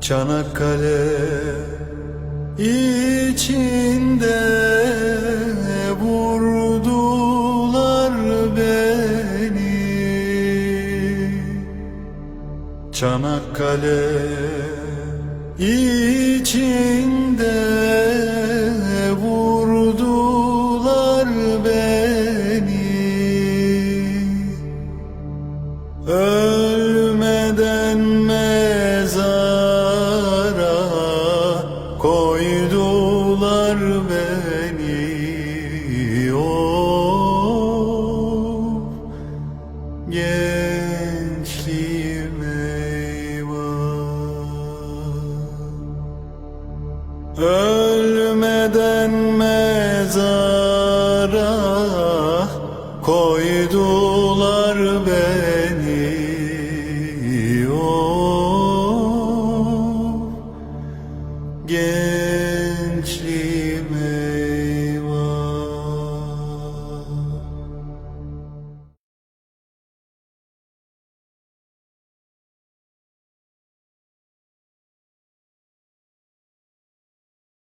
Çanakkale içinde vurdular beni. Çanakkale içinde vurdular beni. Ölmeden koydular beni Of gençliğim eyvah. Ölmeden mezara koydular beni Of gençliğim